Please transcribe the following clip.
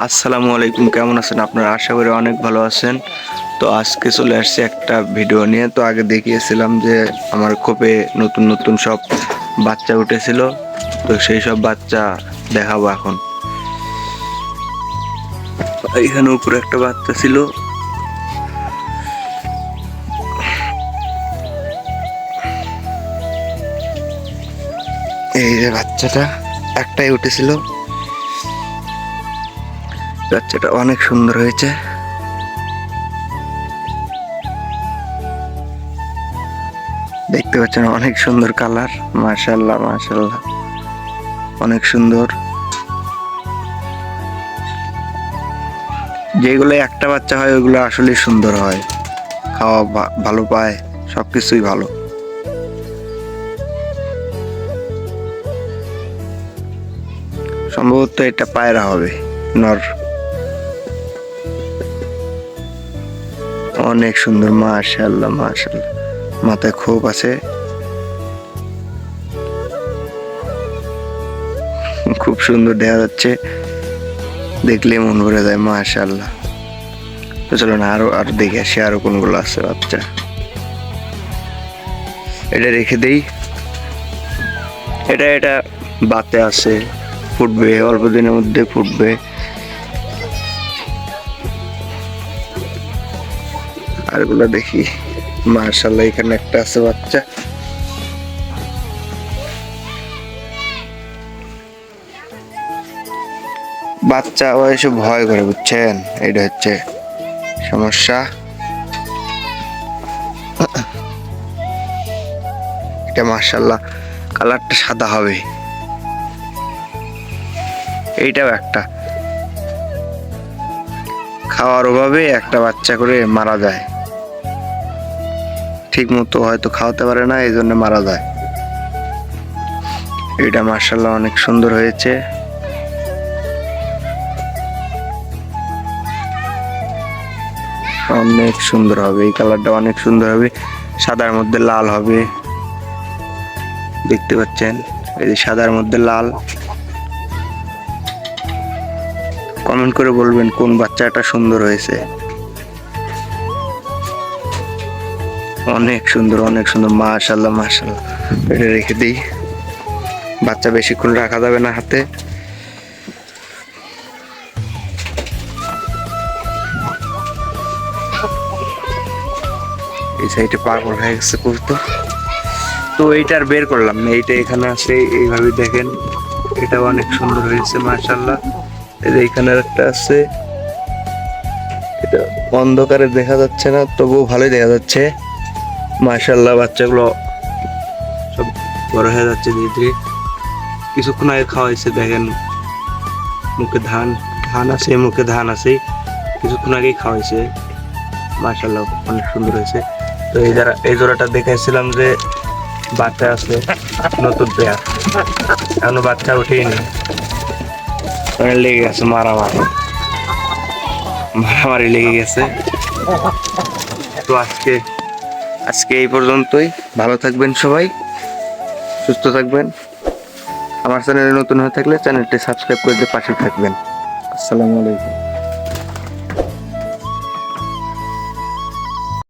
আসসালামু আলাইকুম, কেমন আছেন আপনারা? আশা করি অনেক ভালো আছেন। তো আজকে চলে আসছি একটা ভিডিও নিয়ে। তো আগে দেখিয়েছিলাম যে আমার খোপে নতুন নতুন সব বাচ্চা উঠেছিল। তো সেই সব বাচ্চা দেখাবো এখন। এখানে উপরে একটা বাচ্চা ছিল। এই যে বাচ্চাটা একটাই উঠেছিল। বাচ্চাটা অনেক সুন্দর হয়েছে। দেখতে পাচ্ছেন অনেক সুন্দর কালার মাশাল্লাহ মাশাল্লাহ অনেক সুন্দর। যেগুলো একটা বাচ্চা হয় ওইগুলো আসলে সুন্দর হয়। খাওয়া ভালো পায়, সবকিছুই ভালো। সম্ভবত এটা পায়রা হবে, নর। অনেক সুন্দর মাশাল্লাহ মাশাল্লাহ মাথায় খোপ আছে। খুব সুন্দর দেখা যাচ্ছে। দেখলে মন ভরে যায় মাশাল্লাহ তো চলো না আরও আরও দেখে আসি আরও কোনগুলো আছে বাচ্চা এটা রেখে দেই। এটা এটা বাতে আছে। ফুটবে, অল্প দিনের মধ্যে ফুটবে। আরগুলো দেখি। মার্শাল্লাহ এখানে একটা আছে বাচ্চা। বাচ্চা ও এসে ভয় করে, বুঝছেন? এটা হচ্ছে সমস্যা। এটা মার্শাল্লাহ কালারটা সাদা হবে। এইটাও একটা। খাওয়ার অভাবে একটা বাচ্চা করে মারা যায়। ঠিক মতো হয়তো খাওয়াতে পারে না, এই জন্য মারা যায়। এটা মার্শাল্লাহ অনেক সুন্দর হয়েছে। অনেক সুন্দর হবে, এই কালারটা অনেক সুন্দর হবে। সাদার মধ্যে লাল হবে। দেখতে পাচ্ছেন, এই যে সাদার মধ্যে লাল। কমেন্ট করে বলবেন কোন বাচ্চাটা সুন্দর হয়েছে। অনেক সুন্দর অনেক সুন্দর, মাশাল্লাহ মাশাল্লাহ। এটা রেখে দিই। বাচ্চা বেশিক্ষণ রাখা যাবে না হাতে। এই সাইডে পাগল হয়ে গেছে করতো তো এইটার বের করলাম এইটা এখানে আছে এইভাবে দেখেন, এটাও অনেক সুন্দর হয়েছে, মাশাল্লাহ। এই যে এখানে একটা আছে। এটা অন্ধকারে দেখা যাচ্ছে না, তবুও ভালোই দেখা যাচ্ছে। মাশাল্লাহ বাচ্চাগুলো সব বড় হয়ে যাচ্ছে ধীরে ধীরে। কিছুক্ষণ আগে খাওয়াইছে দেখেন মুখে ধান ধান আছে, মুখে ধান আছে। কিছুক্ষণ আগেই খাওয়াইছে মাশাল্লাহ অনেক সুন্দর হয়েছে। তো এই যারা, এই জোড়াটা দেখাইছিলাম যে বাচ্চা আছে, নতুন পেয়ার এখনও বাচ্চা উঠেইনি মানে লেগে গেছে, মারামারি। মারামারি লেগে গেছে। তো আজকে আজকে এই পর্যন্তই। ভালো থাকবেন সবাই, সুস্থ থাকবেন। আমার চ্যানেলে নতুন হয়ে থাকলে চ্যানেলটি সাবস্ক্রাইব করে দিয়ে পাশে থাকবেন। আসসালামু আলাইকুম।